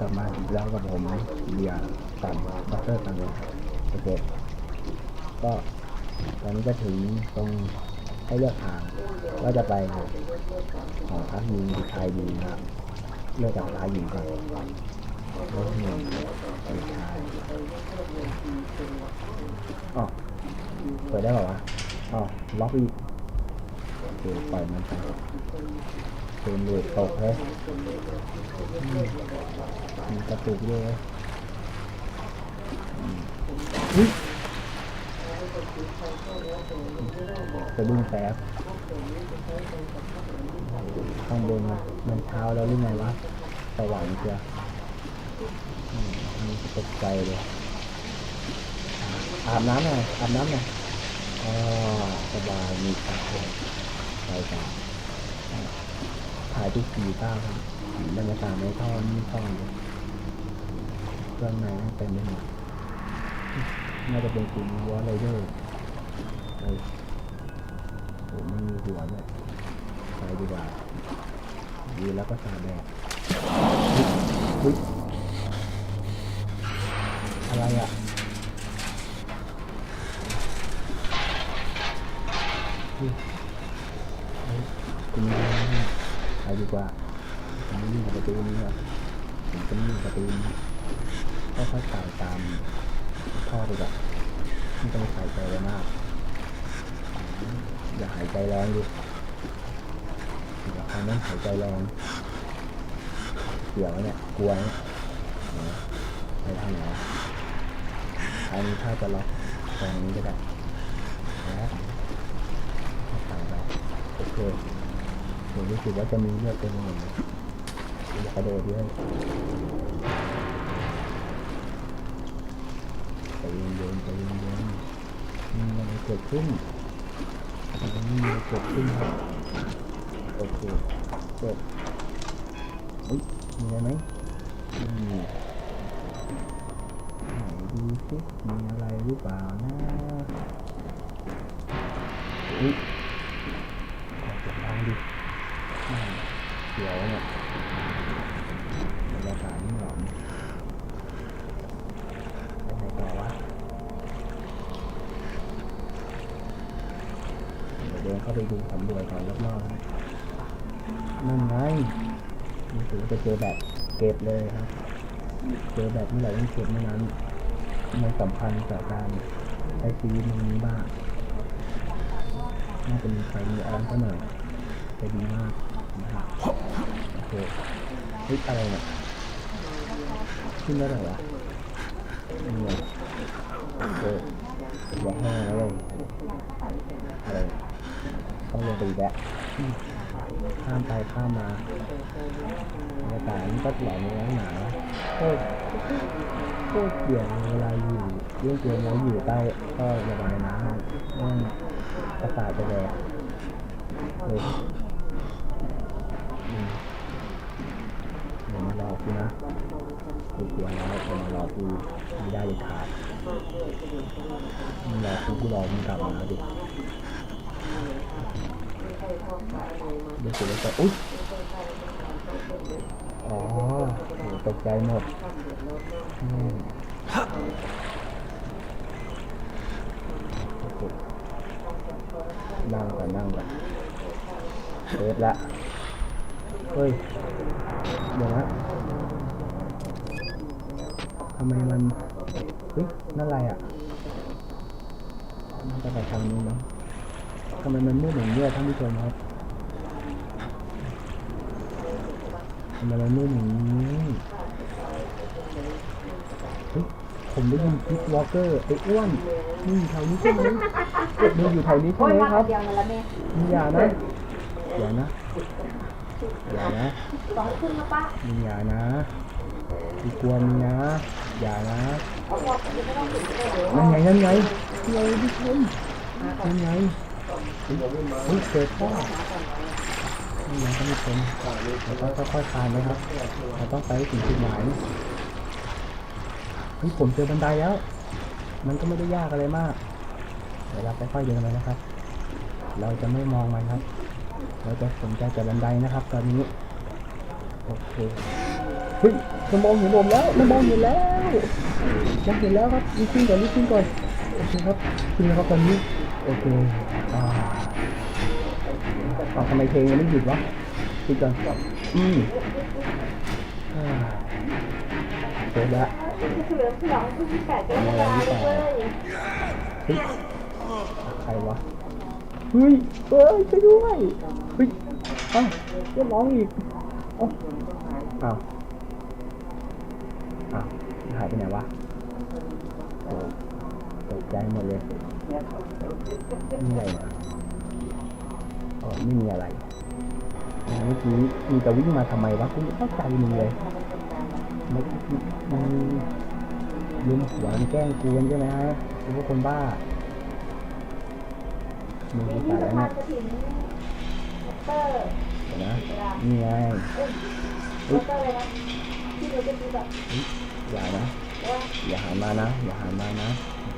กลับมาอีกแล้วกับผมเบียร์สันบัตเตอร์สันเลยครับโอเคก็ตอนนี้ก็ถึงตรงให้เลือกทางว่าจะไปหอพักหญิงหรือชายดีนะครับเลือกจากชายหญิงก่อนรถหนึ่งไปชายอ๋อเปิดได้เปล่าวะอ๋อล็อกอีกโอเคปล่อยมันไป เฟรมเรทตกเลยมีกระตุกด้วยอืมอุ๊ยสะดุ้งแสบข้างบนมันมันเช้าแล้วหรือไงวะสว่างเชียวอืมอันนี้ตกใจเลย อาบน้ำหน่อยอาบน้ำหน่อยอ๋อสบายมีสระใช่ครับถ่ายทุกสีต้าครับบรรยากาศในท่อนี่ท่อเลยเครื่องในนั่นเต็มไปหมดน่าจะเป็นกลุ่มวอลเลเยอร์เฮ้ยผมไม่มีหัวเลยไปดีกว่าดีแล้วก็สาแดดอะไรอะคุณ กว่าผมไม่ยิ่งกับประตูนี้ครับผมจะไม่ยิ่งกับประตูนี้ค่อยๆไต่ตามท่อไปก่อนไม่ต้องใส่ใจเลยมาก อย่าหายใจแรงดิอย่าทำนั้นหายใจแรงเสียวเนี่ยกลัวเนี่ยเนี่ยไปทางไหนอันนี้ถ้าจะล็อกตรงนี้ก็ได้แล้วใส่ไปโอเค ผมรู้สึกว่าจะมีเลือดเต็มหมดเลยอยากระโดดด้วยใจเย็นๆใจเย็นๆมีอะไรเกิดขึ้นมีอะไรเกิดขึ้นครับโอเคจบอุ๊ยมีอะไรไหมมีไหนดูสิมีอะไรหรือเปล่านะอุ๊ยอองดิ เขียวเนี่ยบรรยากาศนี่หลอนไปไหนต่อวะเดี๋ยวเดินเข้าไปดูสำรวจก่อนรอบๆนะนั่นไงนี่ถือว่าจะเจอแบบเก็บเลยครับ เจอแบบเมื่อไหร่ต้องเก็บเมื่อนั้นมันสำคัญต่อการใช้ชีวิตนนี้บ้างน่าจะมีไฟมีออนซะหน่อยจะดีมาก โอเฮ้ยอะไรเนี่ยขึ้นได้เหรอวะนี่ไงโอเคบอกห้าแล้วลยอะไรต้องลงไปอีกแล้วข้ามไปข้ามมาบรรยากาศมันก็หลอนในหนาโคตรโคตรเกี่ยงเวลาอยู่เรื่องเกมแล้วอยู่ใต้ก็ระบายน้ำนั่นประสาทจะแดกเฮ้ย กูนะกูกลัวแล้วเดี๋ยวมารอกูไม่ได้เลยขาดมึงรอกูกูรอมึงกลับมาดิเดี๋ยวกูจะอุ้ยอ๋อโหตกใจหมดอืมโอเคนั่งก่อนนั่งก่อนเซฟละ เฮ้ย เดี๋ยวนะำไมมันเฮ้ยนั่นอะไรอะมันจะไปทางนี้มั้งทำไมมันมืดอย่างนี้อะท่านผู้ชมครับทำไมมันมืดอย่างนี้เฮ้ยผมได้ยินพิทวอลเกอร์ไอ้อ้วนนี่อยู่แถวนี้ใช่ไหมนี่อยู่แถวนี้ใช่โอ้ยไหมมาครับเดียวนั่นละแม่มีอย่านะอย่านะอย่านะสองขึ้นมาป้ามีอย่านะมีกลัวมีนะ อย่านะเอาพอจะไม่ต้องถึงเลยเดี๋ยวนั่นไงนั่นไงที่เราทุกคนนั่นไงเฮ้ยเฮ้ยเจอพ่อนั่นไงท่านผู้ชมเราต้องค่อยๆคานนะครับเราต้องไปถึงจุดหมายเฮ้ยผมเจอบันไดแล้ว มันก็ไม่ได้ยากอะไรมาก เดี๋ยวเราค่อยๆเดินไปนะครับ เราจะไม่มองมันครับ เราจะสนใจแต่บันไดนะครับ ตอนนี้ โอเค เฮ้ยมันมองเห็นผมแล้วมันมองเห็นแล้วมันเห็นแล้วครับรีบขึ้นก่อนรีบขึ้นก่อนโอเคครับขึ้นแล้วครับตอนนี้โอเคอ่าเอทำไมเพลงยังไม่หยุดวะขึ้นก่อนอืมอ่าเสร็จแล้วเฉลิมฉลองที่แปดกรกฎาเลยเฮ้ยใครวะเฮ้ยเอ้ยช่วยด้วยเฮ้ยอ้าจะร้องอีกอ้าว อ้าวหายไปไหนวะตกใจหมดเลยนี่อะไรนะอ๋อไม่มีอะไรเมื่อกี้มีจะวิ่งมาทำไมวะกูไม่เข้าใจมึงเลยมันมันลืมหัวมันแกล้งกูใช่ไหมฮะกูว่าคนบ้ามึงที่ตายแล้วนะญจะถึงเตอร์เดี๋ยวนะนี่ไง อย่าจะดูแบบอย่านะ อย่าหันมานะ อย่าหันมานะ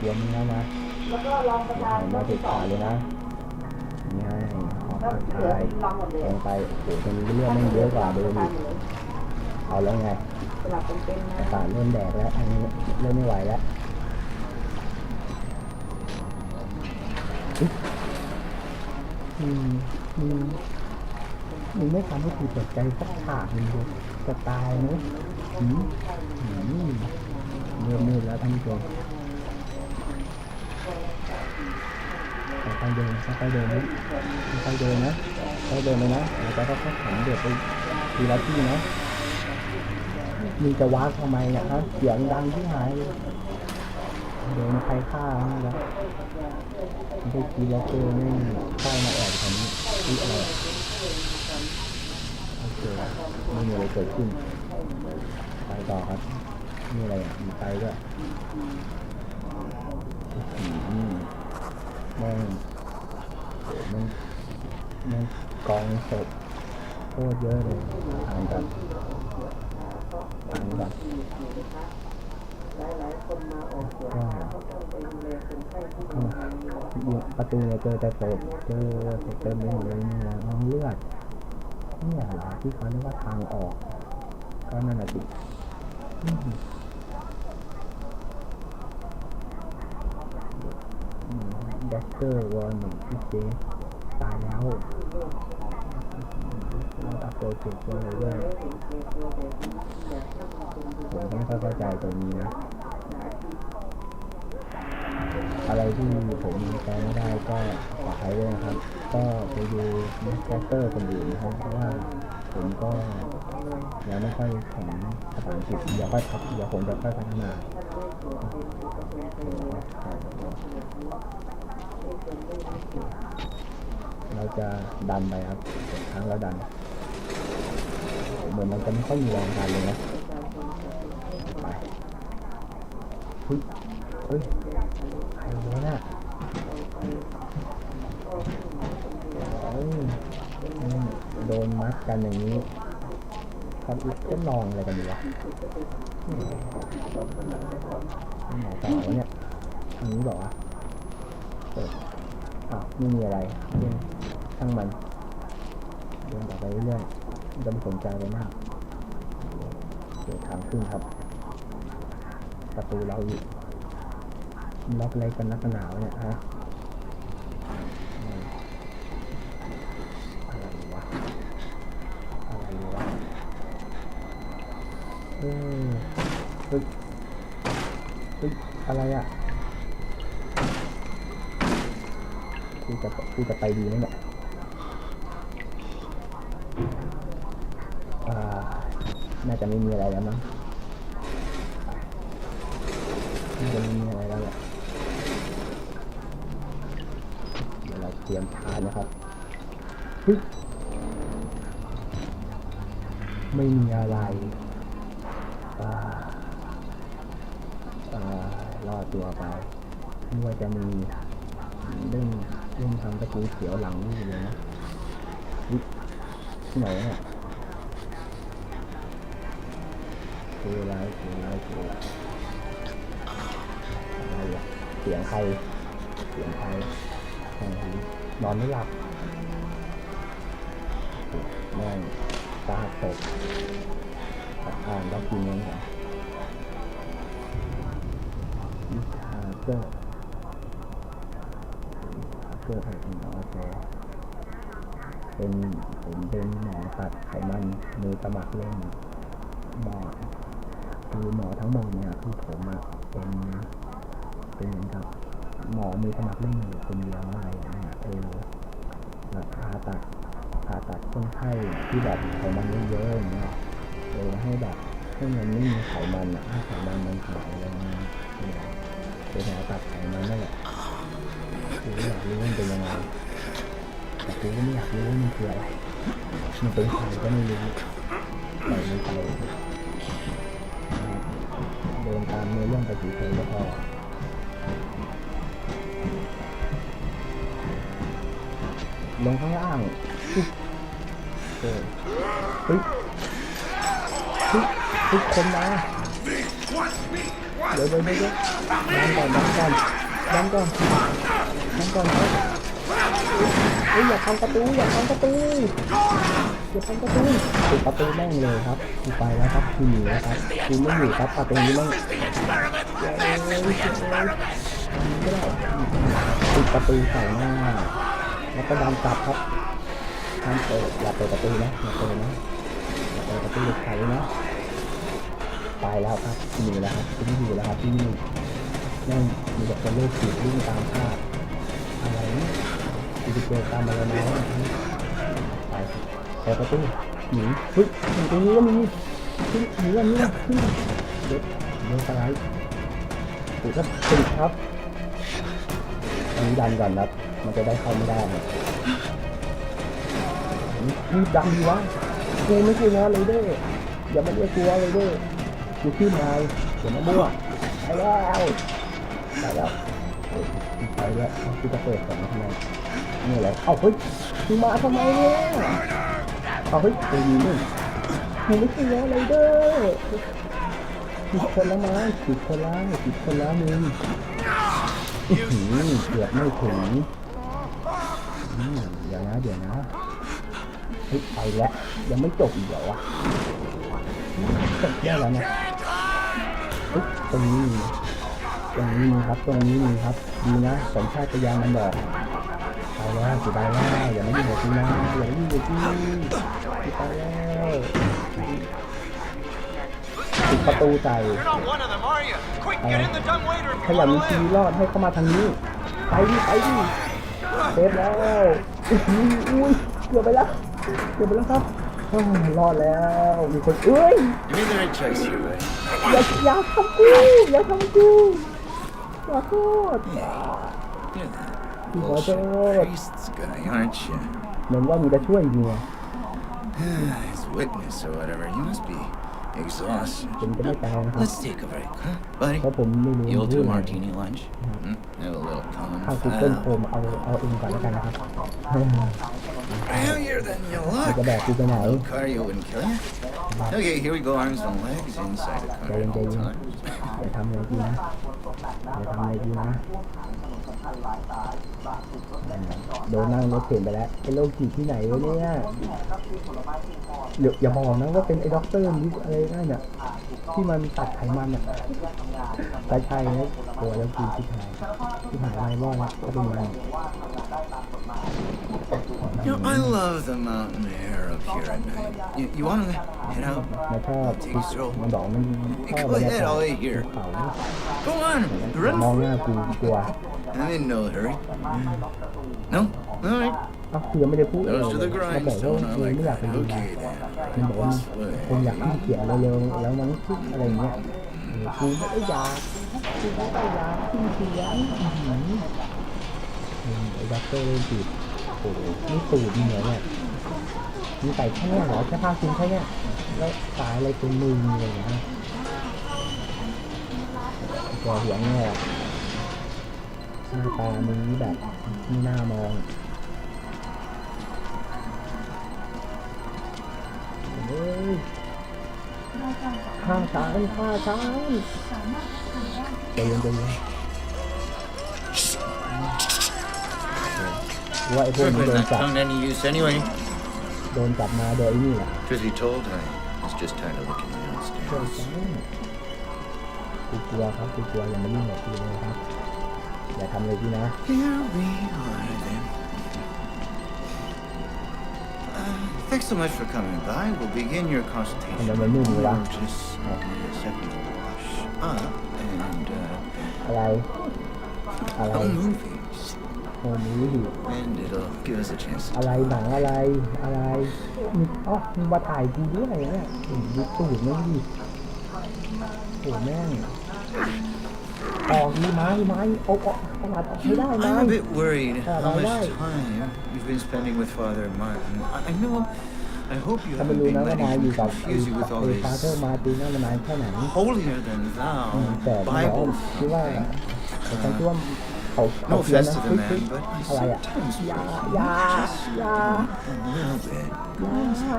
กลัวมึงแล้วนะแล้วก็ลองประทานมาติที่อเลยนะนี่ไงขอแล้วเหลือทายลองหมดเลยไปโอ้โหคนนี้เรื่องไม่เยอะกว่าเดิมอีกเอาแล้วไงสลับเป็นเป็นประนะสาทเริ่มแดกแล้ว อันนี้เริ่มไม่ไหวแล้วอุ๊ยอืมอืมมึงไม่ทำให้กูตกใจสักฉากนึงเลยจะตายไหมอืมอืม เริ่มมืดแล้วท่านผู้ชมค่อยเดินค่อยเดินนะค่อยเดินนะค่อยเดินเลยนะแล้วก็ค่อยๆขันเด็กไปทีละที่นะมึงจะว้าทำไมเนี่ยฮะเสียงดังที่หายเดินใครฆ่าแล้วไม่ได้คีล็อกเกอร์ไม่เข้ามาแอบทำที่อะไรโอเคไม่มีอะไรเกิดขึ้น ไปต่อครับ นี่อะไรอะมีไฟด้วยอืมแม่งแม่งแม่งกองศพโคตรเยอะเลยห่างกันห่างกันก็ประตูเนี่ยเจอแต่ศพเจอศพเต็มไปหมดเลยเนี่ยน้องเลือดนี่ยเหรอที่เขาเรียกว่าทางออกก็นั่นแหละสิ ดกเกอร์วอลหนึ่งพี่เจตายแล้วเราอัพโหลดเสร็จเลยด้วยผมไม่ค่อยเข้าใจตรงนี้นะ อะไรที่ผมแปลไม่ได้ก็ขออภัยด้วยนะครับ ก็ไปดูแคสเตอร์คนอื่นนะครับเพราะว่าผมก็ ยังไม่ค่อยแข็งภาษาอังกฤษเดี๋ยวค่อยพัฒเดี๋ยวผมจะค่อยพัฒนาเราจะดันไปครับครั้งเราดัน เหมือนมันจะไม่ค่อยมีแรงดันเลยนะไปเฮ้ยเฮ้ยใครวะน่ะเฮ้ยโดนมัดกันอย่างนี้ เขาจะลองอะไรกันดีวะหมอต่อวะเนี่ยทางนี้บอกว่าเปิดอ้าวไม่มีอะไรเรื่องช่างมันเดินต่อไปเรื่อยๆจะไม่สนใจเลยมากเดี๋ยวทางขึ้นครับ ประตูเราอยู่ล็อกอะไรกันนักหนาวเนี่ยฮะ อะไรอะกูจะกูจะไปดีไหมเนี่ยน่าจะไม่มีอะไรแล้วมั้งน่าจะไม่มีอะไรแล้วแหละเดี๋ยวเราเตรียมชาร์จนะครับเฮ้ยไม่มีอะไรอ่าารอตัวไปไม่ว่าจะมีเรื่องเรื่องทำตะปูเขียวหลังนี่เลยนะวิที่ไหนวะเนี่ยคืออะไรคืออะไรคืออะไรอะไรเสียงใครเสียงใครนอนไม่หลับแม่งตาตกอ่านด็อกิเมนต์ก่อาเกอร์เกอร์อะไรเป็นหมอแจเป็นผมเป็นหมอตัดไขมันมือสมัครเล่นหมอคือหมอทั้งหมดเนี่ยคือผมอะเป็นเป็นเหมือนกับหมอมือสมัครเล่นอยู่คนเดียวอะไรอย่างเงี้ยเออแบบผ่าตัดผ่าตัดคนไข้ที่แบบไขมันเยอะๆอย่างเงี้ยเออให้แบบให้มันไม่มีไขมันอะให้ไขมันมันหายอะไรเงี้ย เออเป็นหมอตัดไขมันนั่นแหละคืออยากรู้มันเป็นยังไงแต่กูก็ไม่อยากรู้ว่ามันคืออะไรมันเป็นใครก็ไม่รู้ปล่อยมันไปเดินตามเนื้อเรื่องไปกี่เฉยๆก็พอลงข้างล่างเออเฮ้ยเฮ้ยเฮ้ยคนมา เดี๋ยวเดี๋ยวเดี๋ยวดันก่อนดันก่อนดันก่อนดันก่อนครับเฮ้ยอย่าทำประตูอย่าทำประตูอย่าทำประตูปิดประตูแม่งเลยครับกูไปแล้วครับกูหนีแล้วครับกูไม่อยู่ครับประตูนี้แม่งเย้เย้เย้ไม่ได้ปิดประตูใส่หน้าแล้วก็ดันกลับครับห้ามเปิดอย่าเปิดประตูนะอย่าเปิดนะอย่าเปิดประตูเด็ดขาดเลยนะ ไปแล้วครับที่นี่แล้วครับที่อยู่แล้วครับที่นี่นั่งมีแต่คนเลิกขีดวิ่งตามภาพอะไรนี่ยมีเจอตามอะไรมาแล้วนะไปเปิดประตูหนีเฮ้ยตรงนี้ก็มีขึ้นหนีอันนี้นะขึ้นเด็ดเดี๋ยวสไลด์ถูกครับติดครับอันนี้ดันก่อนครับ มันจะได้เข้าไม่ได้เนี่ดันดีวะกูไม่ใช่วเลยเด้อย่ามาเรียกกูวเลยเด้ อกูชื่อนายเดี๋ยวมามั่วไปแล้วไปแล้วไปแล้วเอากูจะเปิดก่อนนะทำไมนี่แหละเอ้าเฮ้ยกูมาทำไมเนี่ยเอาเฮ้ยกูยิงนี่กูไม่ใช่วอลเลยเด้อผิดคนละไม้ผิดคนละผิดคนละมึงหือเกือบไม่ถึงอืมเดี๋ยวนะเดี๋ยวนะเฮ้ยไปแล้วยังไม่จบอีกเหรอวะจบได้แล้วนะ เฮ้ยตรงนี้มีตรงนี้มีครับตรงนี้มีครับดีนะสัญชาตญาณมันบอกไปแล้วสิไปแล้วอย่ามายุ่งกับกูนะอย่ามายุ่งกับกูสิไปแล้วปิดประตูใจ You're not one of them, are you? Quick, get in the dumbwaiter if ข you ยัน want มี to ชีวิต live. รอดให้เข้ามาทางนี้ไปดิไปดิเซฟแล้วอุ้ยอุ้ยเกือบไปแล้วเกือบไปแล้วครับอ้าวรอดแล้วมีคนเอ้ย You made the right choice here, right? อย่าอย่าทำกูอย่าทำกูขอโทษ You're that ขอโท bullshit ษ priest's guy, aren't you? เหมือนว่ามีจะช่วยจริงไง As witness or whatever, you must be exhausted. ผมจะไม่ตายนะครับ Let's take a break, huh, buddy? เพราะผมไม่รู้ You'll เรื่ do องอะไร martini lunch. Hmm? Have a little ถ้ากูเกิลโค confab. มเอาเอาเองก่อนแล้วกันนะครับ Higher than you มันจะ look. แบกกูไปไหน Cardio wouldn't kill you. Okay, here we go. Arms and legs inside the ใจ car เย็น at ใจ all เย็น times. อย่าทำอะไรกูนะอย่าทำอะไรกูนะโดนนั่งรถเข็นไปแล้วไอ้โรคจิตที่ไหนวะเนี่ยเดี๋ยวอย่าบอกนะว่าเป็นไอ้ด็อกเตอร์ลิฟอะไรนั่นน่ะที่มันตัดไขมันอะใช่ใช่นะตัวแล้วกินที่หายที่หายอะไรรอดละก็เป็นมัน You know, I love the mountain air up here at night. You, you want to head out? มันชอบมันบอกมันชอบบรรยากาศภูเขา Go on, อย่ามอง run. หน้ากูกลัว I'm in no hurry. No? All right. อ้าวคือยังไม่ได้พูดอะไร Nose to เลยเขาบอกว่า grindstone. I กู like ไม่อยากไปดูนะ Okay มันบอกว่าคนอยากขึ้เขียนเร็วๆแล้วมันคิดอะไรเงี้ยเออกูไม่ได้อยากกูไม่ได้อยากขึ้เขียนอื้อหืออืมไอ้ด็อกเตอร์เล่นจีบโอ้โหนี่ตูดมึงเหรอเนี่ย มีใส่แค่เนี้ยเหรอแค่ผ้าคลุมแค่เนี้ยแล้วสายอะไรตรงมืออะไรอย่างเงี้ยแกหัวงอกหน้าตามึงนี่แบบไม่น่ามองเฮ้ยฆ่าช้างฆ่าช้างใจเย็นใจเย็นว่าไอ้พวกนี้โดนจับ tongue to any use anyway. โดนจับมาโดยไอ้นี่แหละ Truth be told, I was just tired of looking เชื่อ downstairs. ใจกูกลัวครับกูกลัวอย่ามายุ่งกับกูเลยครับ อย่าทำเลยพี่นะ Here we are then. Uh, thanks so much for coming by. We'll begin your consultation. Ano ba yun, wala? We'll Just give me a second to wash up and uh, อะไร อะไร oh, movies. โฮมีดิอะไรหนังอะไรอะไรมึงอ๋อมึงมาถ่ายกูด้วยเนี่ยดูตูดแม่งดิโอ้แม่งออกดีไม้ไม้เอาออกตลาดออกไม่ได้ไม้ I'm a bit worried how much time you've been spending with Father Martin. I, know, I hope you haven't been letting him confuse you with all this ฟาเธอร์มาตินนั่นมานานแค่ไหน holier than thou Bible คิดว่า thumping. แต่ฉันคิดว่า เขาเขา No เพี้ยน offense นะ to the เฮ้ย man, but I อะไรอ่ะ sometimes ยา worry ยา just ยา a little bit. ยา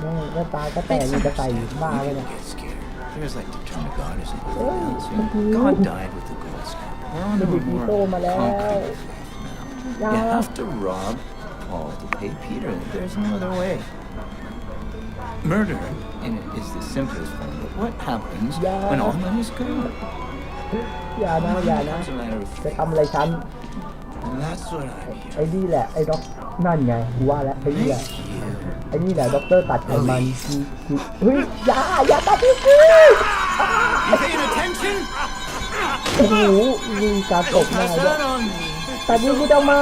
แม่งแล้วตาก็แตกมันจะใส่บ้าไป You เนี่ย get scared. Prayers like to turn to God as anything Oh, else. thank you. God died with the gold standard. We're on to a Maybe more Tito Malel. concrete faith now. You Yeah. have to rob Paul to pay Peter. There's no other way. Murder in it is the simplest form, but what happens Yeah. when all money's gone? อย่านะอย่านะ It's a matter of จะ faith. ทำอะไรฉัน And that's what I'm ไอ้ here. นี่แหละ ไอ้ด็อกนั่นไงกูว่าแล้วไอ้นี่แหละ Make you ไอ้นี่แหละด็อกเตอร์ตัดไขมันคือคือเฮ้ยอย่าอย่าตัดที่กู You paying attention? โอ้โหมีการตบหน้า Pass ด้วย that on me. ตัดนิ้วกูทำไม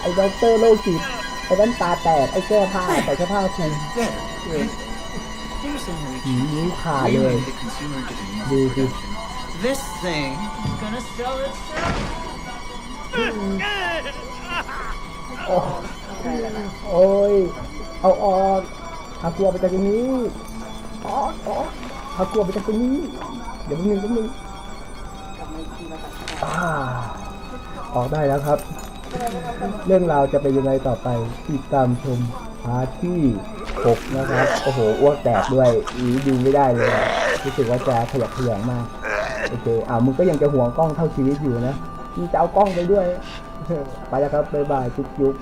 ไอ้ด็อกเตอร์โรคจิตไอ้ด้านตาแตกไอ้แก้ผ้าใส่เสื้อผ้าคลุม นิ้วขาด We เลย made the consumer get an Do easy this. production. This thing is gonna sell itself. โอ้โอ้ย เอาออกเอากลัวไปจากตรงนี้ออกออกเอากลัวไปจากตรงนี้ เดี๋ยวมึงนึงแป๊บนึงอ่าออกได้แล้วครับ เรื่องราวจะเป็นยังไงต่อไปติดตามชมพาร์ทที่ 6นะครับ โอ้โห อ้วกแตกด้วยอีดูไม่ได้เลย รู้สึกว่าจะขยับขยงมาก โอเคอ่ามึงก็ยังจะห่วงกล้องเท่าชีวิตอยู่นะมึงจะเอากล้องไปด้วย ไปแล้วครับ บ๊ายบายจุ๊บจุ๊บ